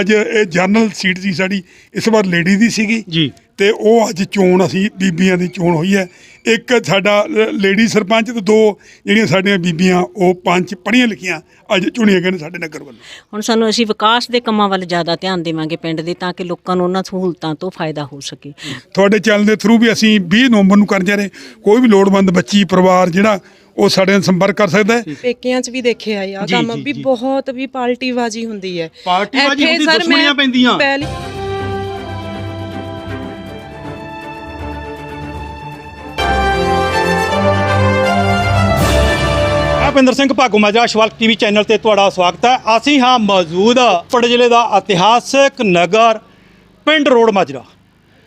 ਅੱਜ ਇਹ general seat ਸੀ ਸਾਡੀ ਇਸ ਵਾਰ ਲੇਡੀ ਦੀ ਸੀਗੀ। ਜੀ। ਤੇ ਉਹ ਅੱਜ ਚੋਣ ਅਸੀਂ ਬੀਬੀਆਂ ਦੀ ਚੋਣ ਹੋਈ ਹੈ। ਇੱਕ ਸਾਡਾ ਲੇਡੀ ਸਰਪੰਚ ਤੇ ਦੋ ਜਿਹੜੀਆਂ ਸਾਡੀਆਂ ਬੀਬੀਆਂ ਉਹ ਪੰਜ ਪੜ੍ਹੀਆਂ ਲਿਖੀਆਂ ਅੱਜ ਚੁਣੀਆਂ ਗਏ ਨੇ ਸਾਡੇ ਨਗਰ ਵੱਲੋਂ। ਹੁਣ ਸਾਨੂੰ ਅਸੀਂ ਵਿਕਾਸ ਦੇ ਕੰਮਾਂ ਵੱਲ ਜ਼ਿਆਦਾ ਧਿਆਨ ਦੇਵਾਂਗੇ ਪਿੰਡ ਦੇ ਤਾਂ ਕਿ ਲੋਕਾਂ ਨੂੰ ਉਹਨਾਂ ਸਹੂਲਤਾਂ ਤੋਂ ਫਾਇਦਾ ਹੋ ਸਕੇ। ਤੁਹਾਡੇ ਚੈਨਲ ਦੇ ਥਰੂ ਵੀ ਅਸੀਂ 20 ਨਵੰਬਰ ਨੂੰ ਕਰਨ ਜਾ ਰਹੇ ਕੋਈ ਵੀ ਲੋੜਵੰਦ ਬੱਚੀ ਪਰਿਵਾਰ ਜਿਹੜਾ ਉਹ ਸਾਡੇ ਨਾਲ ਸੰਪਰਕ ਕਰ ਸਕਦਾ ਹੈ। ਪੇਕਿਆਂ 'ਚ ਵੀ ਦੇਖਿਆ ਆ ਜੀ, ਕੰਮ ਜੀ, ਵੀ ਜੀ। ਬਹੁਤ ਵੀ ਪਾਰਟੀਬਾਜ਼ੀ ਹੁੰਦੀ ਹੈ। ਪਾਰਟੀਬਾਜ਼ੀ ਇੱਥੇ ਹੁੰਦੀ, ਸਰ ਦੁਸ਼ਮਣੀਆਂ ਮੈਂ ਪੈਂਦੀਆਂ। ਪਹਿਲੀ ਭਪਿੰਦਰ ਸਿੰਘ ਭਾਗੂ ਮਾਜਰਾ ਸ਼ਵਾਲਕ ਟੀਵੀ ਚੈਨਲ ਤੇ ਤੁਹਾਡਾ ਸਵਾਗਤ ਹੈ। ਅਸੀਂ ਹਾਂ ਮੌਜੂਦ ਫੜ ਜ਼ਿਲ੍ਹੇ ਦਾ ਇਤਿਹਾਸਕ ਨਗਰ ਪਿੰਡ ਰੋਡ ਮਾਜਰਾ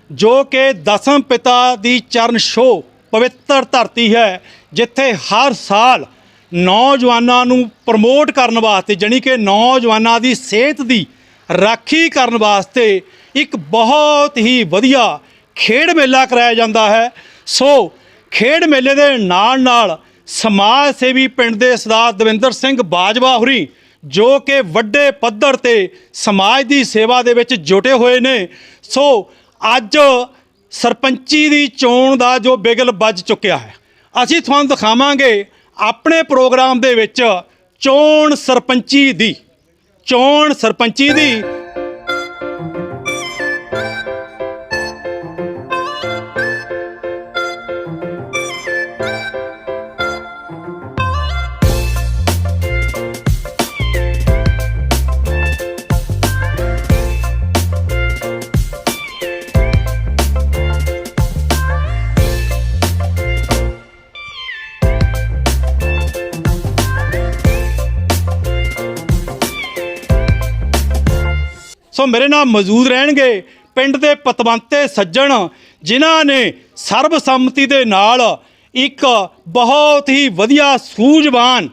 ਜੋ ਕਿ ਦਸਮ ਪਿਤਾ ਦੀ ਚਰਨ ਛੋਹ ਪਵਿੱਤਰ ਧਰਤੀ ਹੈ। ਜਿੱਥੇ ਹਰ ਸਾਲ ਨੌਜਵਾਨਾਂ ਨੂੰ ਪ੍ਰਮੋਟ ਕਰਨ ਵਾਸਤੇ, ਜਾਣੀ ਕਿ ਨੌਜਵਾਨਾਂ ਦੀ ਸਿਹਤ ਦੀ ਰਾਖੀ ਕਰਨ ਵਾਸਤੇ ਇੱਕ ਬਹੁਤ ਹੀ ਵਧੀਆ ਖੇਡ ਮੇਲਾ ਕਰਾਇਆ ਜਾਂਦਾ ਹੈ। ਸੋ ਖੇਡ ਮੇਲੇ ਦੇ ਨਾਲ ਨਾਲ ਸਮਾਜ ਸੇਵੀ ਪਿੰਡ ਦੇ ਸਰਦਾਰ ਦਵਿੰਦਰ ਸਿੰਘ ਬਾਜਵਾ ਹੁਰੀ, ਜੋ ਕਿ ਵੱਡੇ ਪੱਧਰ ਤੇ ਸਮਾਜ ਦੀ ਸੇਵਾ ਦੇ ਵਿੱਚ ਜੁਟੇ ਹੋਏ ਨੇ। ਸੋ ਅੱਜ ਸਰਪੰਚੀ ਦੀ ਚੋਣ ਦਾ ਜੋ ਬਿਗਲ ਵੱਜ ਚੁੱਕਿਆ ਹੈ। ਅਸੀਂ ਤੁਹਾਨੂੰ ਦਿਖਾਵਾਂਗੇ ਆਪਣੇ ਪ੍ਰੋਗਰਾਮ ਦੇ ਵਿੱਚ ਚੋਣ ਸਰਪੰਚੀ ਦੀ ਚੋਣ ਸਰਪੰਚੀ ਦੀ ਸੋ ਮੇਰੇ ਨਾਲ ਮੌਜੂਦ ਰਹਿਣਗੇ ਪਿੰਡ ਦੇ ਪਤਵੰਤੇ ਸੱਜਣ ਜਿਨ੍ਹਾਂ ਨੇ ਸਰਬਸੰਮਤੀ ਦੇ ਨਾਲ ਇੱਕ ਬਹੁਤ ਹੀ ਵਧੀਆ ਸੂਝਵਾਨ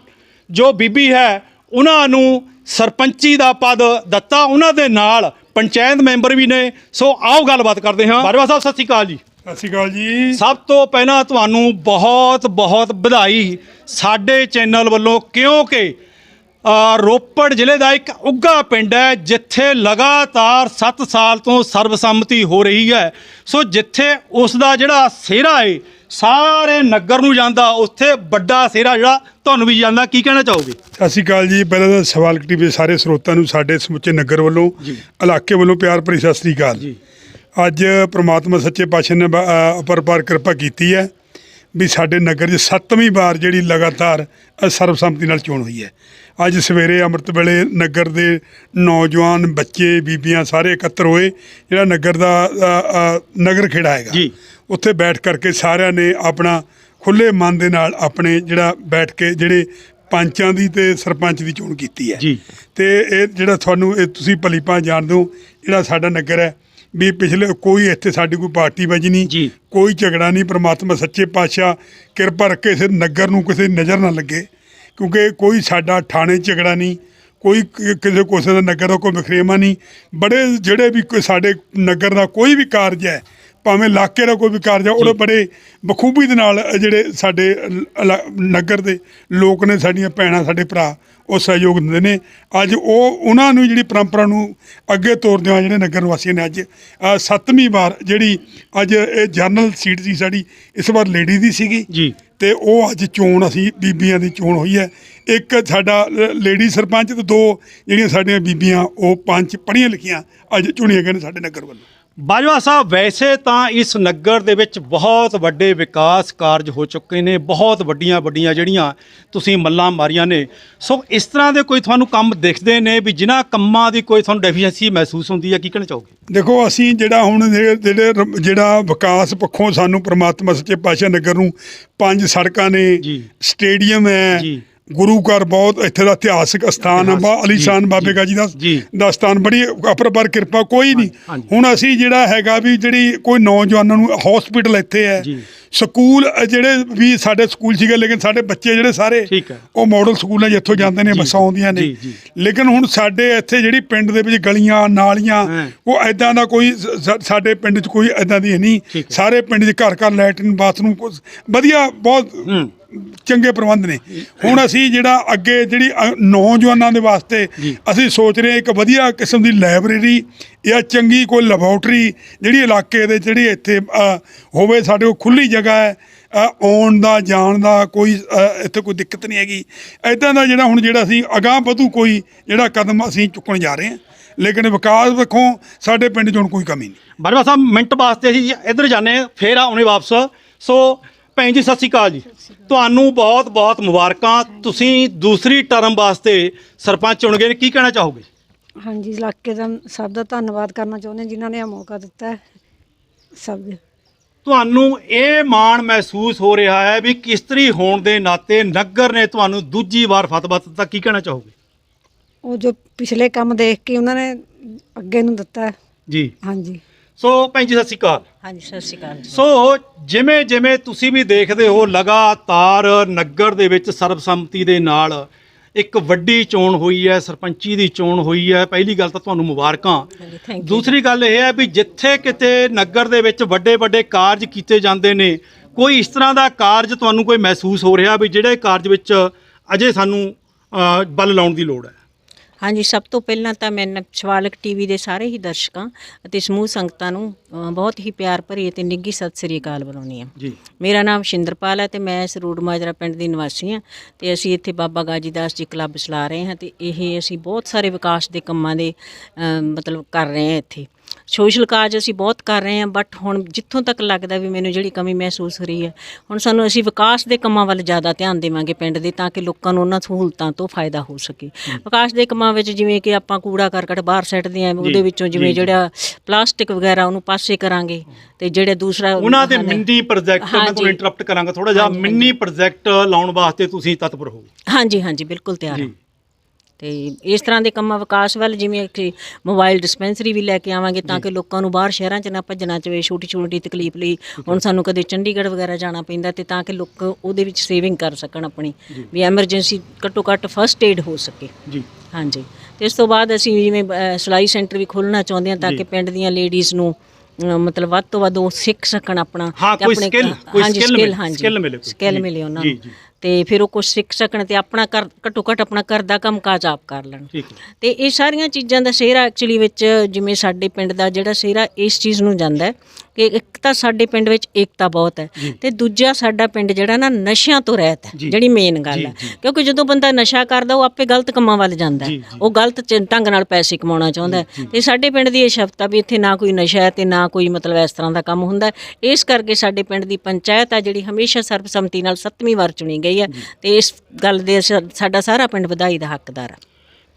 ਜੋ ਬੀਬੀ ਹੈ ਉਹਨਾਂ ਨੂੰ ਸਰਪੰਚੀ ਦਾ ਪਦ ਦਿੱਤਾ। ਉਹਨਾਂ ਦੇ ਨਾਲ ਪੰਚਾਇਤ ਮੈਂਬਰ ਵੀ ਨੇ। ਸੋ ਆਓ ਗੱਲਬਾਤ ਕਰਦੇ ਹਾਂ। ਬਾਜਵਾ ਸਾਹਿਬ ਸਤਿ ਸ਼੍ਰੀ ਅਕਾਲ ਜੀ। ਸਤਿ ਸ਼੍ਰੀ ਅਕਾਲ ਜੀ। ਸਭ ਤੋਂ ਪਹਿਲਾਂ ਤੁਹਾਨੂੰ ਬਹੁਤ ਬਹੁਤ ਵਧਾਈ ਸਾਡੇ ਚੈਨਲ ਵੱਲੋਂ। ਕਿਉਂਕਿ ਰੋਪੜ ਜ਼ਿਲ੍ਹੇ ਦਾ ਇੱਕ ਉੱਗਾ ਪਿੰਡ ਹੈ ਜਿੱਥੇ ਲਗਾਤਾਰ 7 ਸਾਲ ਤੋਂ ਸਰਬਸੰਮਤੀ ਹੋ ਰਹੀ ਹੈ। ਸੋ ਜਿੱਥੇ ਉਸ ਦਾ ਜਿਹੜਾ ਸਿਹਰਾ ਹੈ ਸਾਰੇ ਨਗਰ ਨੂੰ ਜਾਂਦਾ ਉੱਥੇ ਵੱਡਾ ਸਿਹਰਾ ਜਿਹੜਾ ਤੁਹਾਨੂੰ ਵੀ ਜਾਂਦਾ ਕੀ ਕਹਿਣਾ ਚਾਹੋਗੇ? ਸਤਿ ਸ਼੍ਰੀ ਅਕਾਲ ਜੀ। ਪਹਿਲਾਂ ਤਾਂ ਸਵਾਲ ਟੀਵੀ ਸਾਰੇ ਸਰੋਤਾਂ ਨੂੰ ਸਾਡੇ ਸਮੁੱਚੇ ਨਗਰ ਵੱਲੋਂ ਇਲਾਕੇ ਵੱਲੋਂ ਪਿਆਰ ਭਰੀ ਸਤਿ ਸ਼੍ਰੀ ਅਕਾਲ। ਜੀ। ਅੱਜ ਪ੍ਰਮਾਤਮਾ ਸੱਚੇ ਪਾਤਸ਼ਾਹ ਨੇ ਅਪਰਪਾਰ ਕਿਰਪਾ ਕੀਤੀ ਹੈ। ਵੀ ਸਾਡੇ ਨਗਰ 'ਚ ਸੱਤਵੀਂ ਵਾਰ ਜਿਹੜੀ ਲਗਾਤਾਰ ਸਰਬਸੰਮਤੀ ਨਾਲ ਚੋਣ ਹੋਈ ਹੈ ਅੱਜ ਸਵੇਰੇ ਅੰਮ੍ਰਿਤ ਵੇਲੇ ਨਗਰ ਦੇ ਨੌਜਵਾਨ ਬੱਚੇ ਬੀਬੀਆਂ ਸਾਰੇ ਇਕੱਤਰ ਹੋਏ ਜਿਹੜਾ ਨਗਰ ਦਾ ਨਗਰ ਖੇੜਾ ਹੈਗਾ ਜੀ। ਉੱਥੇ ਬੈਠ ਕਰਕੇ ਸਾਰਿਆਂ ਨੇ ਆਪਣਾ ਖੁੱਲੇ ਮਨ ਦੇ ਨਾਲ ਆਪਣੇ ਜਿਹੜਾ ਬੈਠ ਕੇ ਜਿਹੜੇ ਪੰਚਾਂ ਦੀ ਤੇ ਸਰਪੰਚ ਦੀ ਚੋਣ ਕੀਤੀ ਹੈ ਜੀ। ਤੇ ਇਹ ਜਿਹੜਾ ਤੁਹਾਨੂੰ ਇਹ ਤੁਸੀਂ ਭਲੀ ਭਾਂ ਜਾਣਦੇ ਹੋ ਜਿਹੜਾ ਸਾਡਾ ਨਗਰ ਹੈ ਵੀ ਪਿਛਲੇ ਕੋਈ ਇੱਥੇ ਸਾਡੀ ਕੋਈ ਪਾਰਟੀ ਵਜ ਨਹੀਂ। ਕੋਈ ਝਗੜਾ ਨਹੀਂ ਪ੍ਰਮਾਤਮਾ ਸੱਚੇ ਪਾਤਸ਼ਾਹ ਕਿਰਪਾ ਰੱਖੇ ਇਸ ਨਗਰ ਨੂੰ ਕਿਸੇ ਨਜ਼ਰ ਨਾ ਲੱਗੇ ਕਿਉਂਕਿ ਕੋਈ ਸਾਡਾ ਥਾਣੇ ਝਗੜਾ ਨਹੀਂ ਕੋਈ ਕਿਸੇ ਕੋਸੇ ਦਾ ਨਗਰ ਦਾ ਕੋਈ ਵਿਖਰੇਵਾ ਨਹੀਂ ਬੜੇ ਜਿਹੜੇ ਵੀ ਕੋਈ ਸਾਡੇ ਨਗਰ ਦਾ ਕੋਈ ਵੀ ਕਾਰਜ ਹੈ ਭਾਵੇਂ ਇਲਾਕੇ ਦਾ ਕੋਈ ਵੀ ਕਾਰਜ ਹੈ ਉਹਦੇ ਬੜੇ ਬਖੂਬੀ ਦੇ ਨਾਲ ਜਿਹੜੇ ਸਾਡੇ ਲ- ਇਲਾ- ਨਗਰ ਦੇ ਲੋਕ ਨੇ ਸਾਡੀਆਂ ਭੈਣਾਂ ਸਾਡੇ ਭਰਾ ਉਹ ਸਹਿਯੋਗ ਦਿੰਦੇ ਨੇ। ਅੱਜ ਉਹ ਉਹਨਾਂ ਨੂੰ ਜਿਹੜੀ ਪਰੰਪਰਾ ਨੂੰ ਅੱਗੇ ਤੋਰਦੇ ਆ ਜਿਹੜੇ ਨਗਰ ਵਾਸੀਆਂ ਨੇ ਅੱਜ ਅ, ਸੱਤਵੀਂ ਵਾਰ ਜਿਹੜੀ ਅੱਜ ਇਹ ਜਨਰਲ ਸੀਟ ਸੀ ਸਾਡੀ ਇਸ ਵਾਰ ਲੇਡੀ ਦੀ ਸੀਗੀ। ਜੀ। ਤੇ ਉਹ ਅੱਜ ਚੋਣ ਅਸੀਂ ਬੀਬੀਆਂ ਦੀ ਚੋਣ ਹੋਈ ਹੈ। ਇੱਕ ਸਾਡਾ ਲੇਡੀ ਸਰਪੰਚ ਤੇ ਦੋ ਜਿਹੜੀਆਂ ਸਾਡੀਆਂ ਬੀਬੀਆਂ ਉਹ ਪੰਜ ਪੜ੍ਹੀਆਂ ਲਿਖੀਆਂ ਅੱਜ ਚੁਣੀਆਂ ਗਏ ਨੇ ਸਾਡੇ ਨਗਰ ਵੱਲੋਂ। ਬਾਜਵਾ ਸਾਹਿਬ ਵੈਸੇ ਤਾਂ ਇਸ ਨਗਰ ਦੇ ਵਿੱਚ ਬਹੁਤ ਵੱਡੇ ਵਿਕਾਸ ਕਾਰਜ ਹੋ ਚੁੱਕੇ ਨੇ ਬਹੁਤ ਵੱਡੀਆਂ ਵੱਡੀਆਂ ਜਿਹੜੀਆਂ ਤੁਸੀਂ ਮੱਲਾਂ ਮਾਰੀਆਂ ਨੇ ਸੋ ਇਸ ਤਰ੍ਹਾਂ ਦੇ ਕੋਈ ਤੁਹਾਨੂੰ ਕੰਮ ਦਿਖਦੇ ਨੇ ਵੀ ਜਿਨ੍ਹਾਂ ਕੰਮਾਂ ਦੀ ਕੋਈ ਤੁਹਾਨੂੰ ਡੈਫੀਸ਼ੀਐਂਸੀ ਮਹਿਸੂਸ ਹੁੰਦੀ ਹੈ ਕੀ ਕਹਿਣਾ ਚਾਹੋਗੇ ਦੇਖੋ ਅਸੀਂ ਜਿਹੜਾ ਹੁਣ ਜਿਹੜੇ ਜਿਹੜੇ ਵਿਕਾਸ ਪੱਖੋਂ ਸਾਨੂੰ ਪ੍ਰਮਾਤਮਾ ਸੱਚੇ ਪਾਤਸ਼ਾਹ ਨਗਰ ਨੂੰ ਪੰਜ ਸੜਕਾਂ ਨੇ ਜੀ। ਸਟੇਡੀਅਮ ਹੈ ਜੀ। ਗੁਰੂ ਘਰ ਬਹੁਤ ਇੱਥੇ ਦਾ ਇਤਿਹਾਸਕ ਸਥਾਨ ਹੈ ਬਾ ਅਲੀਸ਼ਾਨ ਬਾਬੇ ਗਾਜੀ ਦਾ ਜੀ। ਦਾ ਸਥਾਨ ਬੜੀ ਅਪਰਪਰ ਕਿਰਪਾ ਕੋਈ ਨਹੀਂ ਹਾਂਜੀ। ਹੁਣ ਅਸੀਂ ਜਿਹੜਾ ਹੈਗਾ ਵੀ ਜਿਹੜੀ ਕੋਈ ਨੌਜਵਾਨਾਂ ਨੂੰ ਹਸਪੀਟਲ ਇੱਥੇ ਹੈ ਜੀ। ਸਕੂਲ ਅ, ਜਿਹੜੇ ਵੀ ਸਾਡੇ ਸਕੂਲ ਸੀਗੇ ਲੇਕਿਨ ਸਾਡੇ ਬੱਚੇ ਜਿਹੜੇ ਸਾਰੇ ਠੀਕ ਹੈ। ਉਹ ਮਾਡਲ ਸਕੂਲ ਹੈ ਜਿੱਥੋਂ ਜਾਂਦੇ ਨੇ ਜੀ, ਬੱਸਾਂ ਆਉਂਦੀਆਂ ਨੇ ਜੀ, ਜੀ। ਲੇਕਿਨ ਹੁਣ ਸਾਡੇ ਇੱਥੇ ਜਿਹੜੀ ਪਿੰਡ ਦੇ ਵਿੱਚ ਗਲੀਆਂ ਨਾਲੀਆਂ ਹਾਂ। ਉਹ ਐਦਾਂ ਦਾ ਕੋਈ ਸ- ਸ- ਸਾਡੇ ਪਿੰਡ 'ਚ ਕੋਈ ਐਦਾਂ ਦੀ ਹੈ ਨਹੀਂ ਹੈ। ਸਾਰੇ ਪਿੰਡ 'ਚ ਘਰ ਘਰ ਲੈਟਰਿਨ ਬਾਥਰੂਮ ਕੁਛ ਵਧੀਆ ਬਹੁਤ ਚੰਗੇ ਪ੍ਰਬੰਧ ਨੇ। ਹੁਣ ਅਸੀਂ ਜਿਹੜਾ ਅੱਗੇ ਜਿਹੜੀ ਅ, ਨੌਜਵਾਨਾਂ ਦੇ ਵਾਸਤੇ ਅਸੀਂ ਸੋਚ ਰਹੇ ਹਾਂ ਇੱਕ ਵਧੀਆ ਕਿਸਮ ਦੀ ਲਾਇਬ੍ਰੇਰੀ ਜਾਂ ਚੰਗੀ ਕੋਈ ਲੈਬੋਰਟਰੀ ਜਿਹੜੀ ਇਲਾਕੇ ਦੇ ਜਿਹੜੀ ਇੱਥੇ ਅ, ਹੋਵੇ ਸਾਡੇ ਕੋਲ ਖੁੱਲੀ ਜਗ੍ਹਾ ਹੈ ਅ, ਆਉਣ ਦਾ ਜਾਣ ਦਾ ਕੋਈ ਅ, ਇੱਥੇ ਕੋਈ ਦਿੱਕਤ ਨਹੀਂ ਹੈਗੀ। ਐਦਾਂ ਦਾ ਜਿਹੜਾ ਹੁਣ ਜਿਹੜਾ ਅਸੀਂ ਅਗਾਂਹ ਵਧੂ ਕੋਈ ਜਿਹੜਾ ਕਦਮ ਅਸੀਂ ਚੁੱਕਣ ਜਾ ਰਹੇ ਹਾਂ। ਲੇਕਿਨ ਵਿਕਾਸ ਵੇਖੋ ਸਾਡੇ ਪਿੰਡ 'ਚ ਹੁਣ ਕੋਈ ਕਮੀ ਨਹੀਂ। ਬਾਜਵਾ ਸਾਹਿਬ ਮਿੰਟ ਵਾਸਤੇ ਅਸੀਂ ਇੱਧਰ ਜਾਂਦੇ ਹਾਂ, ਫੇਰ ਆਉਣੇ ਵਾਪਸ। ਸੋ ਭੈਣ ਜੀ ਸਤਿ ਸ਼੍ਰੀ ਅਕਾਲ ਜੀ। ਤੁਹਾਨੂੰ ਬਹੁਤ ਬਹੁਤ ਮੁਬਾਰਕਾਂ। ਤੁਸੀਂ ਦੂਸਰੀ ਟਰਮ ਵਾਸਤੇ ਸਰਪੰਚ ਚੁਣ ਗਏ ਨੇ। ਕੀ ਕਹਿਣਾ ਚਾਹੋਗੇ? ਹਾਂਜੀ ਇਲਾਕੇ ਦਾ ਸਭ ਦਾ ਧੰਨਵਾਦ ਕਰਨਾ ਚਾਹੁੰਦੇ ਹਾਂ ਜਿਨ੍ਹਾਂ ਨੇ ਇਹ ਮੌਕਾ ਦਿੱਤਾ ਹੈ। ਸਭ ਦੇ। ਤੁਹਾਨੂੰ ਇਹ ਮਾਣ ਮਹਿਸੂਸ ਹੋ ਰਿਹਾ ਹੈ ਵੀ ਕਿਸਤਰੀ ਹੋਣ ਦੇ ਨਾਤੇ ਨਗਰ ਨੇ ਤੁਹਾਨੂੰ ਦੂਜੀ ਵਾਰ ਫਤਵਾ ਦਿੱਤਾ। ਕੀ ਕਹਿਣਾ ਚਾਹੋਗੇ? ਉਹ ਜੋ ਪਿਛਲੇ ਕੰਮ ਦੇਖ ਕੇ ਉਹਨਾਂ ਨੇ ਅੱਗੇ ਨੂੰ ਦਿੱਤਾ ਹੈ। ਜੀ। ਹਾਂਜੀ। ਸੋ ਭੈਣ ਜੀ ਸਤਿ ਸ਼੍ਰੀ ਅਕਾਲ। ਹਾਂਜੀ ਸਤਿ ਸ਼੍ਰੀ ਅਕਾਲ ਜੀ। ਸੋ ਜਿਵੇਂ ਜਿਵੇਂ ਤੁਸੀਂ ਵੀ ਦੇਖਦੇ ਹੋ ਲਗਾਤਾਰ ਨਗਰ ਦੇ ਵਿੱਚ ਸਰਬਸੰਮਤੀ ਦੇ ਨਾਲ ਇੱਕ ਵੱਡੀ ਚੋਣ ਹੋਈ ਹੈ ਸਰਪੰਚੀ ਦੀ ਚੋਣ ਹੋਈ ਹੈ। ਪਹਿਲੀ ਗੱਲ ਤਾਂ ਤੁਹਾਨੂੰ ਮੁਬਾਰਕਾਂ। ਦੂਸਰੀ ਗੱਲ ਇਹ ਹੈ ਵੀ ਜਿੱਥੇ ਕਿਤੇ ਨਗਰ ਦੇ ਵਿੱਚ ਵੱਡੇ ਵੱਡੇ ਕਾਰਜ ਕੀਤੇ ਜਾਂਦੇ ਨੇ ਕੋਈ ਇਸ ਤਰ੍ਹਾਂ ਦਾ ਕਾਰਜ ਤੁਹਾਨੂੰ ਕੋਈ ਮਹਿਸੂਸ ਹੋ ਰਿਹਾ ਵੀ ਜਿਹੜੇ ਕਾਰਜ ਵਿੱਚ ਅਜੇ ਸਾਨੂੰ ਬਲ ਲਾਉਣ ਦੀ ਲੋੜ ਹੈ? ਹਾਂਜੀ ਸਭ ਤੋਂ ਪਹਿਲਾਂ ਤਾਂ ਮੈਂ ਸ਼ਿਵਾਲਕ ਟੀਵੀ ਦੇ ਸਾਰੇ ਹੀ ਦਰਸ਼ਕਾਂ ਅਤੇ ਸਮੂਹ ਸੰਗਤਾਂ ਨੂੰ ਅ, ਬਹੁਤ ਹੀ ਪਿਆਰ ਭਰੀ ਅਤੇ ਨਿੱਘੀ ਸਤਿ ਸ੍ਰੀ ਅਕਾਲ ਬੁਲਾਉਂਦੀ ਹਾਂ। ਜੀ। ਮੇਰਾ ਨਾਮ ਸ਼ਿੰਦਰਪਾਲ ਹੈ ਤੇ ਮੈਂ ਇਸ ਰੂੜ ਮਾਜਰਾ ਪਿੰਡ ਦੀ ਨਿਵਾਸੀ ਹਾਂ ਤੇ ਅਸੀਂ ਇੱਥੇ ਬਾਬਾ ਗਾਜੀਦਾਸ ਜੀ ਕਲੱਬ ਚਲਾ ਰਹੇ ਹਾਂ ਤੇ ਇਹ ਅਸੀਂ ਬਹੁਤ ਸਾਰੇ ਵਿਕਾਸ ਦੇ ਕੰਮਾਂ ਦੇ ਅ, ਮਤਲਬ ਕਰ ਰਹੇ ਹਾਂ ਇੱਥੇ। ਸੋਸ਼ਲ ਕਾਰਜ ਅਸੀਂ ਬਹੁਤ ਕਰ ਰਹੇ ਹਾਂ ਬਟ ਹੁਣ ਜਿੱਥੋਂ ਤੱਕ ਲੱਗਦਾ ਵੀ ਮੈਨੂੰ ਜਿਹੜੀ ਕਮੀ ਮਹਿਸੂਸ ਹੋ ਰਹੀ ਹੈ ਹੁਣ ਸਾਨੂੰ ਅਸੀਂ ਵਿਕਾਸ ਦੇ ਕੰਮਾਂ ਵੱਲ ਜ਼ਿਆਦਾ ਧਿਆਨ ਦੇਵਾਂਗੇ ਪਿੰਡ ਦੇ ਤਾਂ ਕਿ ਲੋਕਾਂ ਨੂੰ ਉਹਨਾਂ ਸਹੂਲਤਾਂ ਤੋਂ ਫਾਇਦਾ ਹੋ ਸਕੇ। ਵਿਕਾਸ ਦੇ ਕੰਮਾਂ ਵਿੱਚ ਜਿਵੇਂ ਕਿ ਆਪਾਂ ਕੂੜਾ ਕਰਕਟ ਬਾਹਰ ਸੱਟਦੇ ਆਂ ਉਹਦੇ ਵਿੱਚੋਂ ਜਿਵੇਂ ਜਿਹੜਾ ਪਲਾਸਟਿਕ ਵਗੈਰਾ ਉਹਨੂੰ ਪਾਸੇ ਕਰਾਂਗੇ ਤੇ ਜਿਹੜੇ ਦੂਸਰਾ ਉਹਨਾਂ ਦੇ ਮਿੰਨੀ ਪ੍ਰੋਜੈਕਟ ਮੈਂ ਤੁਹਾਨੂੰ। ਇੰਟਰਰਪਟ ਕਰਾਂਗਾ ਥੋੜਾ ਜਿਹਾ ਮਿੰਨੀ ਪ੍ਰੋਜੈਕਟ ਲਾਉਣ ਵਾਸਤੇ ਤੁਸੀਂ ਤਤਪਰ ਹੋ। ਹਾਂਜੀ ਹਾਂਜੀ ਬਿਲਕੁਲ ਤਿਆਰ ਹਾਂ। ਤੇ ਇਸ ਤਰ੍ਹਾਂ ਦੇ ਕੰਮਾਂ ਵਿਕਾਸ ਵੱਲ ਜਿਵੇਂ ਕਿ ਮੋਬਾਈਲ ਡਿਸਪੈਂਸਰੀ ਵੀ ਲੈ ਕੇ ਆਵਾਂਗੇ ਤਾਂ ਕਿ ਲੋਕਾਂ ਨੂੰ ਬਾਹਰ ਸ਼ਹਿਰਾਂ 'ਚ ਨਾ ਭੱਜਣਾ ਪਵੇ ਛੋਟੀ ਛੋਟੀ ਤਕਲੀਫ ਲਈ ਹੁਣ ਸਾਨੂੰ ਕਦੇ ਚੰਡੀਗੜ੍ਹ ਵਗੈਰਾ ਜਾਣਾ ਪੈਂਦਾ ਤੇ ਤਾਂ ਕਿ ਲੋਕ ਉਹਦੇ ਵਿੱਚ ਸੇਵਿੰਗ ਕਰ ਸਕਣ ਆਪਣੀ ਵੀ ਐਮਰਜੈਂਸੀ ਘੱਟੋ ਘੱਟ ਫਸਟ ਏਡ ਹੋ ਸਕੇ। ਜੀ। ਹਾਂਜੀ। ਤੇ ਇਸ ਤੋਂ ਬਾਅਦ ਅਸੀਂ ਜਿਵੇਂ ਸਿਲਾਈ ਸੈਂਟਰ ਵੀ ਖੋਲ੍ਹਣਾ ਚਾਹੁੰਦੇ ਹਾਂ ਤਾਂ ਕਿ ਪਿੰਡ ਦੀਆਂ ਲੇਡੀਜ਼ ਨੂੰ ਮਤਲਬ ਵੱਧ ਤੋਂ ਵੱਧ ਉਹ ਸਿੱਖ ਸਕਣ ਆਪਣਾ ਹਾਂ, ਤੇ ਕੋਈ skill, ਮਿਲੇ, ਉਹਨਾਂ ਨੂੰ। ਤੇ ਫਿਰ ਉਹ ਕੁਝ ਸਿੱਖ ਸਕਣ ਤੇ ਆਪਣਾ ਕਰ ਘੱਟੋ ਘੱਟ ਆਪਣਾ ਘਰ ਦਾ ਕੰਮ ਕਾਜ ਆਪ ਕਰ ਲੈਣ। ਠੀਕ ਹੈ। ਤੇ ਇਹ ਸਾਰੀਆਂ ਚੀਜ਼ਾਂ ਦਾ ਸਿਹਰਾ ਐਕਚੁਅਲੀ ਵਿੱਚ ਜਿਵੇਂ ਸਾਡੇ ਪਿੰਡ ਦਾ ਜਿਹੜਾ ਸਿਹਰਾ ਇਸ ਚੀਜ਼ ਨੂੰ ਜਾਂਦਾ ਹੈ ਕਿ ਇੱਕ ਤਾਂ ਸਾਡੇ ਪਿੰਡ ਵਿੱਚ ਏਕਤਾ ਬਹੁਤ ਹੈ ਤੇ ਦੂਜਾ ਸਾਡਾ ਪਿੰਡ ਜਿਹੜਾ ਨਾ ਨਸ਼ਿਆਂ ਤੋਂ ਰਹਿਤ ਹੈ। ਜਿਹੜੀ ਮੇਨ ਗੱਲ ਹੈ। ਕਿਉਂਕਿ ਜਦੋਂ ਬੰਦਾ ਨਸ਼ਾ ਕਰਦਾ ਉਹ ਆਪੇ ਗਲਤ ਕੰਮਾਂ ਵੱਲ ਜਾਂਦਾ। ਉਹ ਗਲਤ ਢੰਗ ਨਾਲ ਪੈਸੇ ਕਮਾਉਣਾ ਚਾਹੁੰਦਾ ਤੇ ਸਾਡੇ ਪਿੰਡ ਦੀ ਇਹ ਸ਼ਬਦ ਆ ਵੀ ਇੱਥੇ ਨਾ ਕੋਈ ਨਸ਼ਾ ਹੈ ਤੇ ਨਾ ਕੋਈ ਮਤਲਬ ਇਸ ਤਰ੍ਹਾਂ ਦਾ ਕੰਮ ਹੁੰਦਾ। ਇਸ ਕਰਕੇ ਸਾਡੇ ਪਿੰਡ ਦੀ ਪੰਚਾਇਤ ਆ ਜਿਹੜੀ ਹਮੇਸ਼ਾ ਸਰਬਸੰਮਤੀ ਨਾਲ ਸੱਤਵੀਂ ਵਾਰ ਚੁਣੀ ਗਈ ਹੈ ਤੇ ਇਸ ਗੱਲ ਦੇ ਸਾਡਾ ਸਾਰਾ ਪਿੰਡ ਵਧਾਈ ਦਾ ਹੱਕਦਾਰ ਹੈ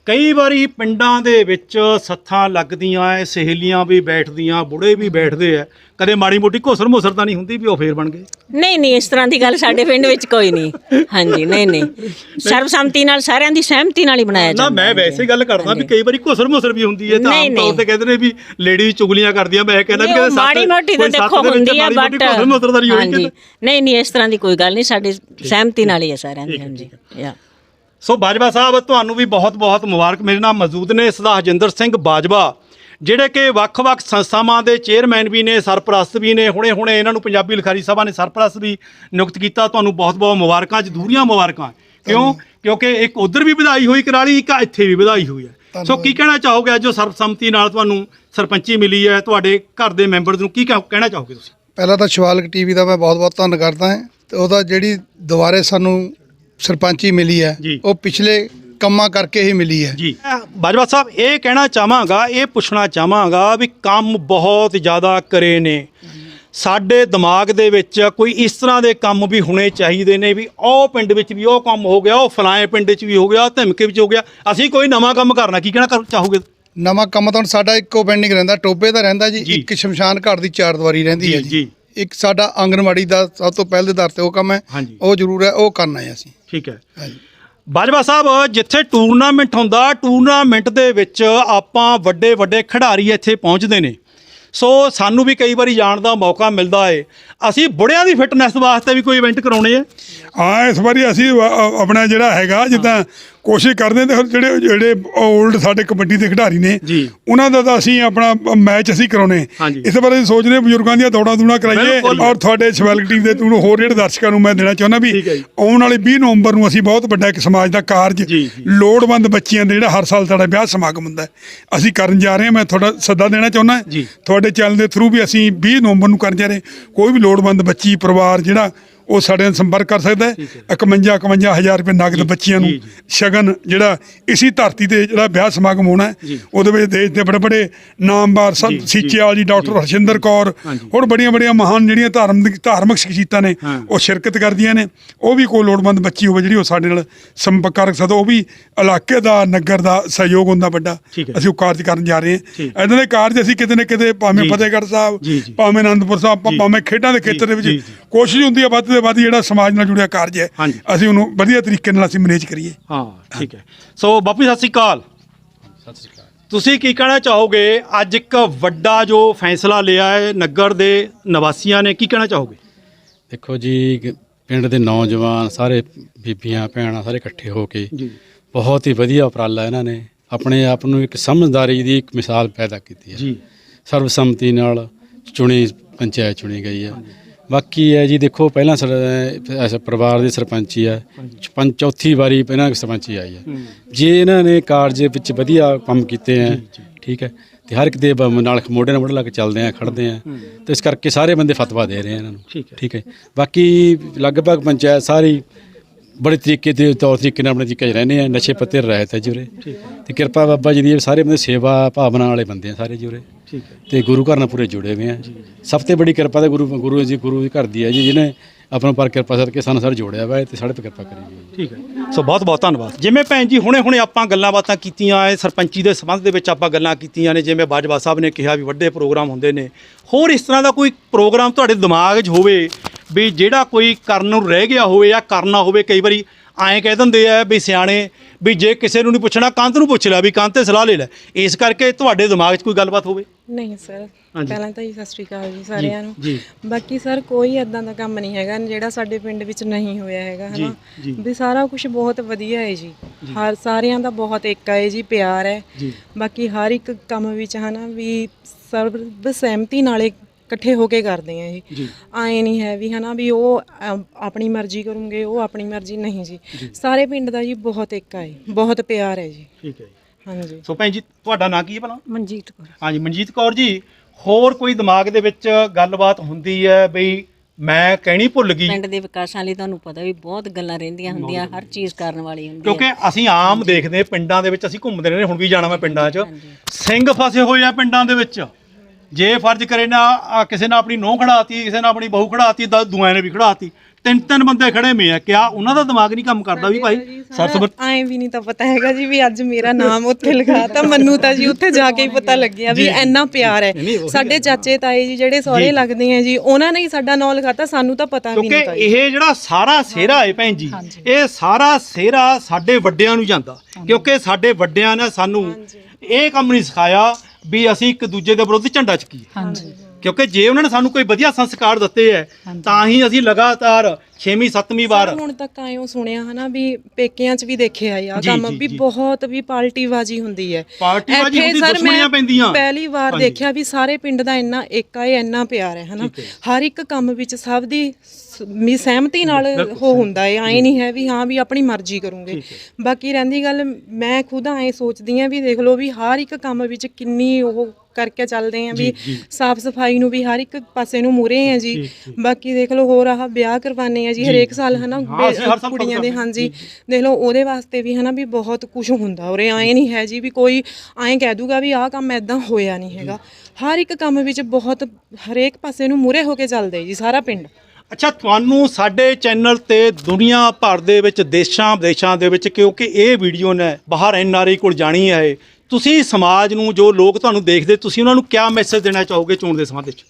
ਕਈ ਵਾਰੀ ਪਿੰਡਾਂ ਦੇ ਵਿੱਚ ਸੱਥਾਂ ਲੱਗਦੀਆਂ ਐ ਸਹੇਲੀਆਂ ਵੀ ਬੈਠਦੀਆਂ ਬੁੜੇ ਵੀ ਬੈਠਦੇ ਐ। ਕਦੇ ਮਾੜੀ ਮੋਟੀ ਘੋਸਰ ਮੋਸਰ ਤਾਂ ਨਹੀਂ ਹੁੰਦੀ ਵੀ ਉਹ ਫੇਰ ਬਣ ਗਏ? ਨਹੀਂ ਨਹੀਂ ਇਸ ਤਰ੍ਹਾਂ ਦੀ ਗੱਲ ਸਾਡੇ ਪਿੰਡ ਵਿੱਚ ਕੋਈ ਨਹੀਂ। ਹਾਂਜੀ ਨਹੀਂ ਨਹੀਂ। ਸਰਬਸੰਮਤੀ ਨਾਲ ਸਾਰਿਆਂ ਦੀ ਸਹਿਮਤੀ ਨਾਲ ਹੀ ਬਣਾਇਆ ਨਾ ਜਾਂਦਾ ਮੈਂ ਵੈਸੇ ਗੱਲ ਕਰਦਾ ਵੀ ਕਈ ਵਾਰੀ ਘੋਸਰ ਮੋਸਰ ਵੀ ਹੁੰਦੀ ਹੈ ਤਾਂ ਨਹੀਂ, ਆਮ ਤੌਰ ਨਹੀਂ। ਤੇ ਕਹਿੰਦੇ ਨੇ ਵੀ ਲੇਡੀ ਚੁਗਲੀਆਂ ਕਰਦੀਆਂ ਮੈਂ ਕਹਿੰਦਾ ਵੀ ਨਹੀਂ, ਉਹ ਕਹਿੰਦੇ ਮਾੜੀ ਮੋਟੀ ਤਾਂ ਦੇਖੋ ਹੁੰਦੀ ਹੈ ਬਟ ਘੋਸਰ ਮੋਸਰ ਤਾਂ ਨਹੀਂ ਹੋਈ ਹਾਂਜੀ। ਨਹੀਂ ਨਹੀਂ ਇਸ ਤਰ੍ਹਾਂ ਦੀ ਕੋਈ ਗੱਲ ਨਹੀਂ ਸਾਡੀ ਸਹਿਮਤੀ ਨਾਲ ਹੀ ਹੈ ਸਾਰਿਆਂ ਦੀ ਹਾਂਜੀ। ਯਾ ਸੋ ਬਾਜਵਾ ਸਾਹਿਬ, ਤੁਹਾਨੂੰ ਵੀ ਬਹੁਤ-ਬਹੁਤ ਮੁਬਾਰਕ। ਮੇਰੇ ਨਾਲ ਮੌਜੂਦ ਨੇ ਸਦਾ ਹਜਿੰਦਰ ਸਿੰਘ ਬਾਜਵਾ, ਜਿਹੜੇ ਕਿ ਵੱਖ-ਵੱਖ ਸੰਸਥਾਵਾਂ ਦੇ ਚੇਅਰਮੈਨ ਵੀ ਨੇ, ਸਰਪ੍ਰਸਤ ਵੀ ਨੇ, ਹੁਣੇ-ਹੁਣੇ ਇਹਨਾਂ ਨੂੰ ਪੰਜਾਬੀ ਲਿਖਾਰੀ ਸਭਾ ਨੇ ਸਰਪ੍ਰਸਤ ਵੀ ਨਿਯੁਕਤ ਕੀਤਾ। ਤੁਹਾਨੂੰ ਬਹੁਤ-ਬਹੁਤ ਮੁਬਾਰਕਾਂ ਜਦੂਰੀਆਂ ਮੁਬਾਰਕਾਂ। ਕਿਉਂ? ਕਿਉਂਕਿ ਇੱਕ ਉਧਰ ਵੀ ਵਧਾਈ ਹੋਈ ਕਰਾਲੀ ਇੱਕ ਇੱਥੇ ਵੀ ਵਧਾਈ ਹੋਈ ਹੈ। ਸੋ ਕੀ ਕਹਿਣਾ ਚਾਹੋਗੇ ਜੋ ਸਰਬਸੰਮਤੀ ਨਾਲ ਤੁਹਾਨੂੰ ਸਰਪੰਚੀ ਮਿਲੀ ਹੈ? ਤੁਹਾਡੇ ਘਰ ਦੇ ਮੈਂਬਰਸ ਨੂੰ ਕੀ ਕਹਿ- ਕਹਿਣਾ ਚਾਹੋਗੇ ਤੁਸੀਂ? ਪਹਿਲਾਂ ਤਾਂ ਸ਼ਿਵਾਲਕ ਟੀਵੀ ਦਾ ਮੈਂ ਬਹੁਤ-ਬਹੁਤ ਧੰਨ ਕਰਦਾ ਹਾਂ ਤੇ ਉਹਦਾ ਜਿਹੜੀ ਦੁਬਾਰੇ ਸਾਨੂੰ ਸਰਪੰਚੀ ਮਿਲੀ ਹੈ ਜੀ। ਉਹ ਪਿਛਲੇ ਕੰਮਾਂ ਕਰਕੇ ਹੀ ਮਿਲੀ ਹੈ ਜੀ ਬਾਜਵਾ ਸਾਹਿਬ ਇਹ ਕਹਿਣਾ ਚਾਹਾਂਗਾ ਇਹ ਪੁੱਛਣਾ ਚਾਹਾਂਗਾ ਵੀ ਕੰਮ ਬਹੁਤ ਜ਼ਿਆਦਾ ਕਰੇ ਨੇ ਸਾਡੇ ਦਿਮਾਗ ਦੇ ਵਿੱਚ ਕੋਈ ਇਸ ਤਰ੍ਹਾਂ ਦੇ ਕੰਮ ਵੀ ਹੋਣੇ ਚਾਹੀਦੇ ਨੇ ਵੀ ਉਹ ਪਿੰਡ ਵਿੱਚ ਵੀ ਉਹ ਕੰਮ ਹੋ ਗਿਆ ਉਹ ਫਲਾਏ ਪਿੰਡ ਵਿੱਚ ਵੀ ਹੋ ਗਿਆ ਧਮਕੇ ਵਿੱਚ ਹੋ ਗਿਆ ਅਸੀਂ ਕੋਈ ਨਵਾਂ ਕੰਮ ਕਰਨਾ ਕੀ ਕਹਿਣਾ ਕਰ- ਚਾਹੋਗੇ ਨਵਾਂ ਕੰਮ ਤਾਂ ਹੁਣ ਸਾਡਾ ਇੱਕੋ ਪੈਂਡਿੰਗ ਰਹਿੰਦਾ ਟੋਬੇ ਦਾ ਰਹਿੰਦਾ ਜੀ ਜੀ। ਇੱਕ ਸ਼ਮਸ਼ਾਨ ਘਾਟ ਦੀ ਚਾਰ ਦੀਵਾਰੀ ਰਹਿੰਦੀ ਹੈ ਜੀ। ਇੱਕ ਸਾਡਾ ਆਂਗਣਵਾੜੀ ਦਾ ਸਭ ਤੋਂ ਪਹਿਲੇ ਦਰ ਤੇ ਉਹ ਕੰਮ ਹੈ ਹਾਂਜੀ। ਉਹ ਜ਼ਰੂਰ ਹੈ ਉਹ ਕਰਨਾ ਹੈ ਅਸੀਂ ਠੀਕ ਹੈ। ਹਾਂਜੀ। ਬਾਜਵਾ ਸਾਹਿਬ ਜਿੱਥੇ ਟੂਰਨਾਮੈਂਟ ਹੁੰਦਾ ਟੂਰਨਾਮੈਂਟ ਦੇ ਵਿੱਚ ਆਪਾਂ ਵੱਡੇ ਵੱਡੇ ਖਿਡਾਰੀ ਇੱਥੇ ਪਹੁੰਚਦੇ ਨੇ। ਸੋ ਸਾਨੂੰ ਵੀ ਕਈ ਵਾਰੀ ਜਾਣ ਦਾ ਮੌਕਾ ਮਿਲਦਾ ਏ। ਅਸੀਂ ਬੁੜਿਆਂ ਦੀ ਫਿਟਨੈਸ ਵਾਸਤੇ ਵੀ ਕੋਈ ਇਵੈਂਟ ਕਰਾਉਣੇ ਆ? ਹਾਂ ਇਸ ਵਾਰੀ ਅਸੀਂ ਅ- ਅ- ਆਪਣਾ ਜਿਹੜਾ ਹੈਗਾ ਜਿੱਦਾਂ ਕੋਸ਼ਿਸ਼ ਕਰਦੇ ਤੇ ਜਿਹੜੇ ਜਿਹੜੇ 올ਡ ਸਾਡੇ ਕਬੱਡੀ ਦੇ ਖਿਡਾਰੀ ਨੇ ਜੀ। ਉਹਨਾਂ ਦਾ ਤਾਂ ਅਸੀਂ ਆਪਣਾ ਮੈਚ ਅਸੀਂ ਕਰਾਉਨੇ ਹਾਂਜੀ। ਇਸ ਬਾਰੇ ਅਸੀਂ ਸੋਚਦੇ ਹਾਂ ਬਜ਼ੁਰਗਾਂ ਦੀਆਂ ਦੌੜਾਂ ਦੂਣਾ ਕਰਾਈਏ ਬਿਲਕੁਲ। ਔਰ ਤੁਹਾਡੇ ਸਵੈਲਕ ਟੀਮ ਦੇ ਤੁਹਾਨੂੰ ਹੋਰ ਜਿਹੜੇ ਦਰਸ਼ਕਾਂ ਨੂੰ ਮੈਂ ਦੇਣਾ ਚਾਹੁੰਦਾ ਵੀ ਠੀਕ ਹੈ ਜੀ। ਆਉਣ ਵਾਲੇ 20 ਨਵੰਬਰ ਨੂੰ ਅਸੀਂ ਬਹੁਤ ਵੱਡਾ ਇੱਕ ਸਮਾਜ ਦਾ ਕਾਰਜ ਜੀ, ਜੀ। ਲੋੜਵੰਦ ਬੱਚਿਆਂ ਦੇ ਜਿਹੜਾ ਹਰ ਸਾਲ ਸਾਡਾ ਵਿਆਹ ਸਮਾਗਮ ਹੁੰਦਾ ਹੈ, ਅਸੀਂ ਕਰਨ ਜਾ ਰਹੇ ਹਾਂ ਮੈਂ ਤੁਹਾਡਾ ਸੱਦਾ ਦੇਣਾ ਚਾਹੁੰਦਾ ਜੀ। ਤੁਹਾਡੇ ਚੈਨਲ ਦੇ ਥਰੂ ਵੀ ਅਸੀਂ 20 ਨਵੰਬਰ ਨੂੰ ਕਰਨ ਜਾ ਰਹੇ ਕੋਈ ਵੀ ਲੋੜਵੰਦ ਬੱਚੀ ਪਰਿਵਾਰ ਜਿਹੜਾ ਉਹ ਸਾਡੇ ਨਾਲ ਸੰਪਰਕ ਕਰ ਸਕਦਾ ਹੈ 51 51 ਹਜ਼ਾਰ ਰੁਪਏ ਨਗਦ ਬੱਚਿਆਂ ਨੂੰ। ਸ਼ਗਨ ਜਿਹੜਾ ਇਸੀ ਧਰਤੀ ਤੇ ਜਿਹੜਾ ਵਿਆਹ ਸਮਾਗਮ ਹੋਣਾ ਹੈ। ਉਹਦੇ ਵਿੱਚ ਦੇਸ਼ ਦੇ ਬੜੇ ਬੜੇ ਨਾਮਵਾਰ ਜੀ। ਸੀਚੇਵਾਲ ਜੀ ਡਾਕਟਰ ਹਰਸ਼ਿੰਦਰ ਕੌਰ। ਹੋਰ ਬੜੀਆਂ ਬੜੀਆਂ ਮਹਾਨ ਜਿਹੜੀਆਂ ਧਾਰਮਿਕ ਧਾਰਮਿਕ ਸ਼ਖਸੀਅਤਾਂ ਨੇ। ਉਹ ਸ਼ਿਰਕਤ ਕਰਦੀਆਂ ਨੇ ਉਹ ਵੀ ਕੋਈ ਲੋੜਵੰਦ ਬੱਚੀ ਹੋਵੇ ਜਿਹੜੀ ਉਹ ਸਾਡੇ ਨਾਲ ਸੰਪਰਕ ਕਰ ਸਕਦਾ ਉਹ ਵੀ ਇਲਾਕੇ ਦਾ ਨਗਰ ਦਾ ਸਹਿਯੋਗ ਹੁੰਦਾ ਵੱਡਾ। ਅਸੀਂ ਉਹ ਕਾਰਜ ਕਰਨ ਜਾ ਰਹੇ। ਹਾਂ ਇਦਾਂ ਦੇ ਕਾਰਜ ਅਸੀਂ ਕਿਤੇ ਨਾ ਕਿਤੇ ਭਾਵੇਂ। ਫਤਿਹਗੜ੍ਹ ਸਾਹਿਬ। ਭਾਵੇਂ ਅਨੰਦਪੁਰ ਸਾਹਿਬ। ਭਾਵੇਂ ਖੇਡਾਂ ਦੇ ਖੇਤਰ ਦੇ ਵਿੱਚ। ਕੋਸ਼ਿਸ਼ ਹੁੰਦੀ ਹੈ ਵੱਧ ਤੋਂ ਵੱਧ ਜਿਹੜਾ ਸਮਾਜ ਨਾਲ ਜੁੜਿਆ ਕਾਰਜ ਹੈ ਹਾਂਜੀ। ਅਸੀਂ ਉਹਨੂੰ ਵਧੀਆ ਤਰੀਕੇ ਨਾਲ ਅਸੀਂ ਮੈਨੇਜ ਕਰੀਏ। ਹਾਂ ਠੀਕ ਹੈ। ਸੋ ਬਾਪੂ ਜੀ, ਸਤਿ ਸ਼੍ਰੀ ਅਕਾਲ। ਤੁਸੀਂ ਕੀ ਕਹਿਣਾ ਚਾਹੋਗੇ? ਅੱਜ ਇੱਕ ਵੱਡਾ ਜੋ ਫੈਸਲਾ ਲਿਆ ਹੈ ਨਗਰ ਦੇ ਨਿਵਾਸੀਆਂ ਨੇ ਕੀ ਕਹਿਣਾ ਚਾਹੋਗੇ? ਦੇਖੋ ਜੀ ਗ- ਪਿੰਡ ਦੇ ਨੌਜਵਾਨ ਸਾਰੇ ਬੀਬੀਆਂ ਭੈਣਾਂ ਸਾਰੇ ਇਕੱਠੇ ਹੋ ਕੇ ਜੀ। ਬਹੁਤ ਹੀ ਵਧੀਆ ਉਪਰਾਲਾ ਇਹਨਾਂ ਨੇ ਆਪਣੇ ਆਪ ਨੂੰ ਇੱਕ ਸਮਝਦਾਰੀ ਦੀ ਇੱਕ ਮਿਸਾਲ ਪੈਦਾ ਕੀਤੀ ਹੈ। ਜੀ। ਸਰਬਸੰਮਤੀ ਨਾਲ ਚੁਣੀ ਪੰਚਾਇਤ ਚੁਣੀ ਗਈ ਹੈ। ਬਾਕੀ ਹੈ ਜੀ ਦੇਖੋ ਪਹਿਲਾਂ ਸਰ- ਪਰਿਵਾਰ ਦੇ ਸਰਪੰਚੀ ਹੈ ਪੰਜ ਚੌਥੀ ਵਾਰੀ ਪਹਿਲਾਂ ਸਰਪੰਚੀ ਆਈ ਹੈ। ਜੇ ਇਹਨਾਂ ਨੇ ਕਾਰਜ ਵਿੱਚ ਵਧੀਆ ਕੰਮ ਕੀਤੇ ਹੈ ਠੀਕ ਹੈ ਤੇ ਹਰ ਇੱਕ ਦੇ ਬ- ਨਾਲ ਮੋਢੇ ਨਾਲ ਮੋਢਾ ਲਾ ਕੇ ਚੱਲਦੇ ਆ ਖੜਦੇ ਆ। ਤੇ ਇਸ ਕਰਕੇ ਸਾਰੇ ਬੰਦੇ ਫਤਵਾ ਦੇ ਰਹੇ ਆ ਇਹਨਾਂ ਨੂੰ। ਹੈ। ਠੀਕ ਹੈ। ਬਾਕੀ ਲਗਭਗ ਪੰਚਾਇਤ ਸਾਰੀ ਬੜੇ ਤਰੀਕੇ ਤੇ ਤੌਰ ਤਰੀਕੇ ਨਾਲ ਆਪਣੇ ਤਰੀਕੇ 'ਚ ਰਹਿੰਦੇ ਆ ਨਸ਼ੇ ਪੱਤੇ ਰਹਿਤ ਹੈ ਜੁਰੇ। ਤੇ ਕਿਰਪਾ ਬਾਬਾ ਜੀ ਦੀ ਸਾਰੇ ਬੰਦੇ ਸੇਵਾ ਭਾਵਨਾ ਵਾਲੇ ਬੰਦੇ ਆ ਸਾਰੇ ਜੁਰੇ। ਤੇ ਗੁਰੂ ਘਰ ਨਾਲ ਪੂਰੇ ਜੁੜੇ ਹੋਏ ਆ। ਸਭ ਤੋਂ ਬੜੀ ਕਿਰਪਾ ਤਾਂ ਗੁਰੂ ਗੁਰੂ ਜੀ ਗੁਰੂ ਦੇ ਘਰ ਦੀ ਹੈ ਜੀ ਜਿਹਨੇ ਆਪਣਾ ਪਰ ਕਿਰਪਾ ਕਰਕੇ ਸਾਨੂੰ ਸਾਰੇ ਜੋੜਿਆ ਵਾ ਤੇ ਸਾਡੇ ਤੇ ਕਿਰਪਾ ਕਰੀ ਜੀ। ਠੀਕ ਹੈ। ਸੋ ਬਹੁਤ ਬਹੁਤ ਧੰਨਵਾਦ। ਜਿਵੇਂ ਭੈਣ ਜੀ ਹੁਣੇ ਹੁਣੇ ਆਪਾਂ ਗੱਲਾਂ ਬਾਤਾਂ ਕੀਤੀਆਂ ਐ ਸਰਪੰਚੀ ਦੇ ਸੰਬੰਧ ਦੇ ਵਿੱਚ ਆਪਾਂ ਗੱਲਾਂ ਕੀਤੀਆਂ ਨੇ ਜਿਵੇਂ ਬਾਜਵਾ ਸਾਹਿਬ ਨੇ ਕਿਹਾ ਵੀ ਵੱਡੇ ਪ੍ਰੋਗਰਾਮ ਹੁੰਦੇ ਨੇ। ਹੋਰ ਇਸ ਤਰ੍ਹਾਂ ਦਾ ਕੋਈ ਪ੍ਰੋਗਰਾਮ ਤੁਹਾਡੇ ਦਿਮਾਗ 'ਚ ਹੋਵੇ ਵੀ ਜਿਹੜਾ ਕੋਈ ਕਰਨ ਨੂੰ ਰਹਿ ਗਿਆ ਹੋਵੇ ਜਾਂ ਕਰਨਾ ਹੋਵੇ ਕਈ ਵਾਰੀ ਐਂ ਕਹਿ ਦਿੰਦੇ ਆ ਵੀ ਸਿਆਣੇ ਵੀ ਜੇ ਕਿਸੇ ਨੂੰ ਨਹੀਂ ਪੁੱਛਣਾ ਕੰਧ ਨੂੰ ਪੁੱਛ ਲੈ ਵੀ ਕੰਧ ਤੇ ਸਲਾਹ ਲੈ ਲੈ ਇਸ ਕਰਕੇ ਤੁਹਾਡੇ ਦਿਮਾਗ 'ਚ ਕੋਈ ਗੱਲਬਾਤ ਹੋਵੇ ਨਹੀਂ ਸਰ ਹਾਂਜੀ। ਪਹਿਲਾਂ ਤਾਂ ਜੀ ਸਤਿ ਸ਼੍ਰੀ ਅਕਾਲ ਜੀ ਸਾਰਿਆਂ ਨੂੰ ਜੀ। ਬਾਕੀ ਸਰ ਕੋਈ ਐਦਾਂ ਦਾ ਕੰਮ ਨਹੀਂ ਹੈਗਾ ਜਿਹੜਾ ਸਾਡੇ ਪਿੰਡ ਵਿੱਚ ਨਹੀਂ ਹੋਇਆ ਹੈਗਾ ਜੀ, ਹਨਾ ਜੀ। ਵੀ ਸਾਰਾ ਕੁਝ ਬਹੁਤ ਵਧੀਆ ਹੈ ਜੀ ਹਰ ਸਾਰਿਆਂ ਦਾ ਬਹੁਤ ਏਕਾ ਹੈ ਜੀ ਪਿਆਰ ਹੈ ਜੀ। ਬਾਕੀ ਹਰ ਇੱਕ ਕੰਮ ਵਿੱਚ ਹਨਾ ਵੀ ਸਰਬ ਸਹਿਮਤੀ ਨਾਲੇ ਇਕੱਠੇ ਹੋ ਕੇ ਕਰਦੇ ਆ ਜੀ। ਜੀ। ਆਏ ਨਹੀਂ ਹੈ ਵੀ ਹਨਾ ਵੀ ਉਹ ਆਪਣੀ ਮਰਜ਼ੀ ਕਰੂੰਗੇ ਉਹ ਆਪਣੀ ਮਰਜ਼ੀ ਨਹੀਂ ਜੀ। ਸਾਰੇ ਪਿੰਡ ਦਾ ਜੀ ਬਹੁਤ ਏਕਾ ਹੈ ਬਹੁਤ ਪਿਆਰ ਹੈ ਜੀ। ਠੀਕ ਹੈ ਹਾਂਜੀ। ਸੋ ਭੈਣ ਜੀ ਤੁਹਾਡਾ ਨਾਂ ਕੀ ਹੈ ਭਲਾ? ਮਨਜੀਤ ਕੌਰ। ਹਾਂਜੀ ਮਨਜੀਤ ਕੌਰ ਜੀ ਹੋਰ ਕੋਈ ਦਿਮਾਗ ਦੇ ਵਿੱਚ ਗੱਲਬਾਤ ਹੁੰਦੀ ਹੈ ਬਈ ਮੈਂ ਕਹਿਣੀ ਭੁੱਲ ਗਈ? ਪਿੰਡ ਦੇ ਵਿਕਾਸਾਂ ਲਈ ਤੁਹਾਨੂੰ ਪਤਾ ਵੀ ਬਹੁਤ ਗੱਲਾਂ ਰਹਿੰਦੀਆਂ ਹੁੰਦੀਆਂ ਹਰ ਚੀਜ਼ ਕਰਨ ਵਾਲੀ ਹੁੰਦੀ ਕਿਉਂਕਿ ਅਸੀਂ ਆਮ ਦੇਖਦੇ ਹਾਂ ਪਿੰਡਾਂ ਦੇ ਵਿੱਚ ਅਸੀਂ ਘੁੰਮਦੇ ਰਹਿੰਦੇ ਹੁਣ ਵੀ ਜਾਣਾ ਮੈਂ ਪਿੰਡਾਂ 'ਚ। ਸਿੰਘ ਫਸੇ ਹੋਏ ਆ ਪਿੰਡਾਂ ਦੇ ਵਿੱਚ। ਜੇ ਫਰਜ਼ ਕਰੇ ਨਾ ਆ ਕਿਸੇ ਨੇ ਆਪਣੀ ਨੋਹ ਖੜਾਤੀ ਕਿਸੇ ਨੇ ਆਪਣੀ ਬਹੂ ਖੜਾਤੀ ਦ ਦੂਆਂ ਨੇ ਵੀ ਖੜਾਤੀ। ਤਿੰਨ ਤਿੰਨ ਬੰਦੇ ਖੜੇ ਮੇ ਆ ਕਿਆ ਉਹਨਾਂ ਦਾ ਦਿਮਾਗ ਨਹੀਂ ਕੰਮ ਕਰਦਾ ਵੀ ਭਾਈ ਸਰਸਬਤ ਐਂ ਵੀ ਨਹੀਂ ਤਾਂ ਪਤਾ ਹੈਗਾ ਜੀ ਵੀ ਅੱਜ ਮੇਰਾ ਨਾਮ ਉੱਥੇ ਲਿਖਾਤਾ ਮੈਨੂੰ ਤਾਂ ਜੀ ਉੱਥੇ ਜਾ ਕੇ ਹੀ ਪਤਾ ਲੱਗਿਆ ਵੀ ਇੰਨਾ ਪਿਆਰ ਹੈ। ਸਾਡੇ ਚਾਚੇ ਤਾਏ ਜੀ ਜਿਹੜੇ ਸਹੁਰੇ ਲੱਗਦੇ ਆ ਜੀ ਉਹਨਾਂ ਨੇ ਹੀ ਸਾਡਾ ਨਾਮ ਲਿਖਾਤਾ ਸਾਨੂੰ ਤਾਂ ਪਤਾ ਵੀ ਕਿਉਂਕਿ ਨਹੀਂ ਜੀ। ਇਹ ਜਿਹੜਾ ਸਾਰਾ ਸਿਹਰਾ ਹੈ ਭੈਣ ਜੀ ਇਹ ਸਾਰਾ ਸਿਹਰਾ ਸਾਡੇ ਵੱਡਿਆਂ ਨੂੰ ਜਾਂਦਾ। ਕਿਉਂਕਿ ਸਾਡੇ ਵੱਡਿਆਂ ਨੇ ਸਾਨੂੰ ਇਹ ਕੰਮ ਨਹੀਂ ਸਿਖਾਇਆ ਵੀ ਅਸੀਂ ਇੱਕ ਦੂਜੇ ਦੇ ਵਿਰੁੱਧ ਝੰਡਾ ਚੱਕੀਏ। ਹਾਂਜੀ। ਕਿਉਂਕਿ ਜੇ ਉਹਨਾਂ ਨੇ ਸਾਨੂੰ ਕੋਈ ਵਧੀਆ ਸੰਸਕਾਰ ਦਿੱਤੇ ਹੈ ਤਾਂ ਹੀ ਅਸੀਂ ਲਗਾਤਾਰ 6ਵੀਂ 7ਵੀਂ ਵਾਰ ਹੁਣ ਤੱਕ ਆਇਓ ਸੁਣਿਆ ਹਨਾ ਵੀ ਪੇਕਿਆਂ 'ਚ ਵੀ ਦੇਖਿਆ ਆ ਕੰਮ ਵੀ। ਬਹੁਤ ਵੀ ਪਾਰਟੀਬਾਜ਼ੀ ਹੁੰਦੀ ਹੈ ਪਾਰਟੀਬਾਜ਼ੀ ਇੱਥੇ ਹੁੰਦੀ, ਦੁਸ਼ਮਣੀਆਂ ਮੈਂ ਪੈਂਦੀਆਂ। ਪਹਿਲੀ ਵਾਰ। ਦੇਖਿਆ ਵੀ ਸਾਰੇ ਪਿੰਡ ਦਾ ਇੰਨਾ ਏਕਾ ਹੈ ਇੰਨਾ ਪਿਆਰ ਹੈ ਹਨਾ। ਹਰ ਇੱਕ ਕੰਮ ਵਿੱਚ ਸਭ ਦੀ ਵੀ ਸਹਿਮਤੀ ਨਾਲ ਉਹ ਹੁੰਦਾ ਹੈ ਐ ਨਹੀਂ ਹੈ ਵੀ ਹਾਂ ਵੀ ਆਪਣੀ ਮਰਜ਼ੀ ਕਰੂੰਗੇ। ਬਾਕੀ ਰਹਿੰਦੀ ਗੱਲ ਮੈਂ ਖੁਦ ਐ ਸੋਚਦੀ ਆ ਵੀ ਦੇਖ ਲਓ ਵੀ ਹਰ ਇੱਕ ਕੰਮ ਵਿੱਚ ਕਿੰਨੀ ਉਹ ਕਰਕੇ ਚੱਲਦੇ ਆ ਵੀ ਸਾਫ਼ ਸਫ਼ਾਈ ਨੂੰ ਵੀ ਹਰ ਇੱਕ ਪਾਸੇ ਨੂੰ ਮੂਰੇ ਆ ਜੀ। ਬਾਕੀ ਦੇਖ ਲਓ ਹੋਰ ਆਹ ਵਿਆਹ ਕਰਵਾਨੇ ਆ ਜੀ ਹਰੇਕ ਸਾਲ ਹਨਾ ਕੁੜੀਆਂ ਦੇ ਹਾਂਜੀ। ਦੇਖ ਲਓ ਉਹਦੇ ਵਾਸਤੇ ਵੀ ਹਨਾ ਵੀ ਬਹੁਤ ਕੁਝ ਹੁੰਦਾ ਉਰੇ ਐਂ ਨਹੀਂ ਹੈ ਜੀ ਵੀ ਕੋਈ ਐਂ ਕਹਿ ਦੂਗਾ ਵੀ ਆਹ ਕੰਮ ਐਦਾਂ ਹੋਇਆ ਨਹੀਂ ਹੈਗਾ। ਹਰ ਇੱਕ ਕੰਮ ਵਿੱਚ ਬਹੁਤ ਹਰੇਕ ਪਾਸੇ ਨੂੰ ਮੂਰੇ ਹੋ ਕੇ ਚੱਲਦੇ ਜੀ ਸਾਰਾ ਪਿੰਡ। ਅੱਛਾ ਤੁਹਾਨੂੰ ਸਾਡੇ ਚੈਨਲ ਤੇ ਦੁਨੀਆ ਭਰ ਦੇ ਵਿੱਚ ਦੇਸ਼ਾਂ ਵਿਦੇਸ਼ਾਂ ਦੇ ਵਿੱਚ ਕਿਉਂਕਿ ਇਹ ਵੀਡੀਓ ਨੇ ਬਾਹਰ ਐਨ ਆਰ ਆਈ ਕੋਲ ਜਾਣੀ ਹੈ। ਤੁਸੀਂ ਸਮਾਜ ਨੂੰ ਜੋ ਲੋਕ ਤੁਹਾਨੂੰ ਦੇਖਦੇ ਤੁਸੀਂ ਉਹਨਾਂ ਨੂੰ ਕਿਆ ਮੈਸੇਜ ਦੇਣਾ ਚਾਹੋਗੇ ਚੋਣ ਦੇ ਸੰਬੰਧ ਵਿੱਚ?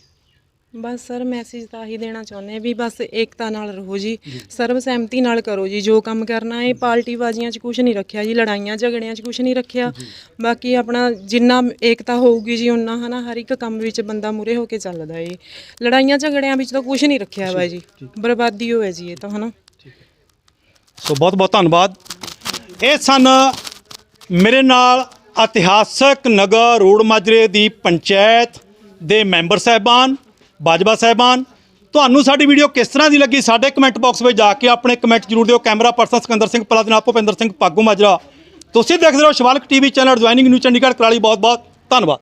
ਬਸ ਸਰ ਮੈਸੇਜ ਤਾਂ ਆਹੀ ਦੇਣਾ ਚਾਹੁੰਦੇ ਆ ਵੀ ਬਸ ਏਕਤਾ ਨਾਲ ਰਹੋ ਜੀ ਸਰਬ ਸਹਿਮਤੀ ਨਾਲ ਕਰੋ ਜੀ ਜੋ ਕੰਮ ਕਰਨਾ ਹੈ ਪਾਰਟੀ ਬਾਜ਼ੀਆਂ 'ਚ ਕੁਝ ਨਹੀਂ ਰੱਖਿਆ ਜੀ ਲੜਾਈਆਂ ਝਗੜਿਆਂ 'ਚ ਕੁਝ ਨਹੀਂ ਰੱਖਿਆ। ਬਾਕੀ ਆਪਣਾ ਜਿੰਨਾ ਏਕਤਾ ਹੋਊਗੀ ਜੀ ਉਨਾ ਹਨਾ ਹਰ ਇੱਕ ਕੰਮ ਵਿੱਚ ਬੰਦਾ ਮੂਰੇ ਹੋ ਕੇ ਚੱਲਦਾ ਏ। ਲੜਾਈਆਂ ਝਗੜਿਆਂ ਵਿੱਚ ਤਾਂ ਕੁਝ ਨਹੀਂ ਰੱਖਿਆ ਵਾ ਜੀ ਬਰਬਾਦੀ ਹੋਵੇ ਜੀ ਇਹ ਤਾਂ ਹਨਾ। ਸੋ ਬਹੁਤ ਬਹੁਤ ਧੰਨਵਾਦ। ਇਹ ਸਨ ਮੇਰੇ ਨਾਲ ਇਤਿਹਾਸਕ ਨਗਰ ਰੋਡ ਮਾਜਰੇ ਦੀ ਪੰਚਾਇਤ ਦੇ ਮੈਂਬਰ ਸਾਹਿਬਾਨ, ਬਾਜਵਾ ਸਾਹਿਬਾਨ। ਤੁਹਾਨੂੰ ਸਾਡੀ ਵੀਡੀਓ ਕਿਸ ਤਰ੍ਹਾਂ ਦੀ ਲੱਗੀ ਸਾਡੇ ਕਮੈਂਟ ਬਾਕਸ ਵਿੱਚ ਜਾ ਕੇ ਆਪਣੇ ਕਮੈਂਟ ਜ਼ਰੂਰ ਦਿਓ। ਕੈਮਰਾ ਪਰਸਨ ਸਿਕੰਦਰ ਸਿੰਘ ਪਲਾ ਦੇ ਨਾਲ ਭੁਪਿੰਦਰ ਸਿੰਘ ਪਾਗੂ ਮਾਜਰਾ। ਤੁਸੀਂ ਦੇਖਦੇ ਰਹੋ Shivalik TV channel joining new Chandigarh, Kurali ਬਹੁਤ ਬਹੁਤ ਧੰਨਵਾਦ।